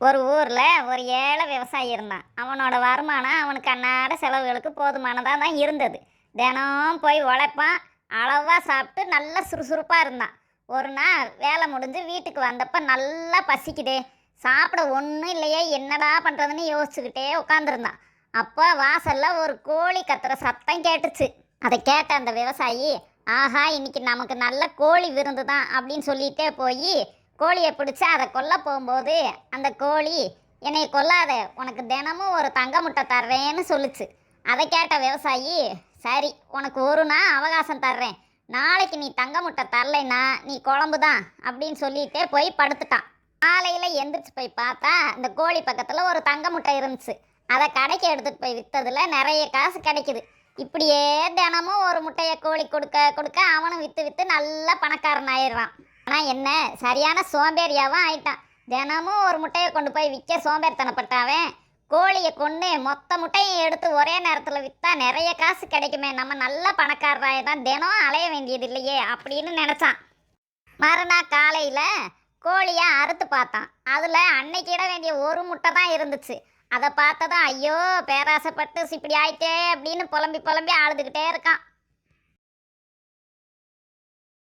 ஒரு ஊரில் ஒரு ஏழை விவசாயி இருந்தான். அவனோட வருமானம் அவனுக்கு அன்னாட செலவுகளுக்கு போதுமானதாக தான் இருந்தது. தினம் போய் உழைப்பான். அளவாக சாப்பிட்டு நல்லா சுறுசுறுப்பாக இருந்தான். ஒரு நாள் வேலை முடிஞ்சு வீட்டுக்கு வந்தப்போ நல்லா பசிக்குதே. சாப்பிட ஒன்றும் இல்லையே என்னடா பண்ணுறதுன்னு யோசிச்சுக்கிட்டே உட்காந்துருந்தான் அப்போ வாசலில் ஒரு கோழி கத்துற சத்தம் கேட்டுச்சு. அதை கேட்ட அந்த விவசாயி ஆஹா இன்னைக்கு நமக்கு நல்ல கோழி விருந்து தான் அப்படின்னு சொல்லிகிட்டே போய் கோழியை பிடிச்சி அதை கொல்ல போகும்போது அந்த கோழி என்னை கொல்லாத உனக்கு தினமும் ஒரு தங்க முட்டை தர்றேன்னு சொல்லுச்சு. அதை கேட்ட விவசாயி சரி உனக்கு ஒரு நாள் அவகாசம் தர்றேன். நாளைக்கு நீ தங்க முட்டை தரலைன்னா நீ குழம்பு தான் அப்படின்னு சொல்லிட்டே போய் படுத்துட்டான். காலையில் எந்திரிச்சு போய் பார்த்தா இந்த கோழி பக்கத்தில் ஒரு தங்க முட்டை இருந்துச்சு. அதை கடைக்கு எடுத்துகிட்டு போய் விற்றதுல நிறைய காசு கிடைக்குது. இப்படியே தினமும் ஒரு முட்டையை கோழி கொடுக்க கொடுக்க அவனும் விற்று விற்று நல்ல பணக்காரன் ஆயிடுறான் ஆனால் என்ன? சரியான சோம்பேறியாவும் ஆயிட்டான். தினமும் ஒரு முட்டையை கொண்டு போய் விற்க சோம்பேறித்தனப்பட்டாவன். கோழியை கொண்டு மொத்த முட்டையும் எடுத்து ஒரே நேரத்தில் விற்றா நிறைய காசு கிடைக்குமே. நம்ம நல்ல பணக்காரராக தான் தினம் அலைய வேண்டியது இல்லையே அப்படின்னு நினச்சான். மறுநாள் காலையில் கோழியை அறுத்து பார்த்தான். அதில் அன்னைக்கு இட வேண்டிய ஒரு முட்டை தான் இருந்துச்சு. அதை பார்த்ததும் ஐயோ பேராசைப்பட்டு இப்படி ஆயிட்டே அப்படின்னு புலம்பி புலம்பி அழுதுகிட்டே இருக்கான்.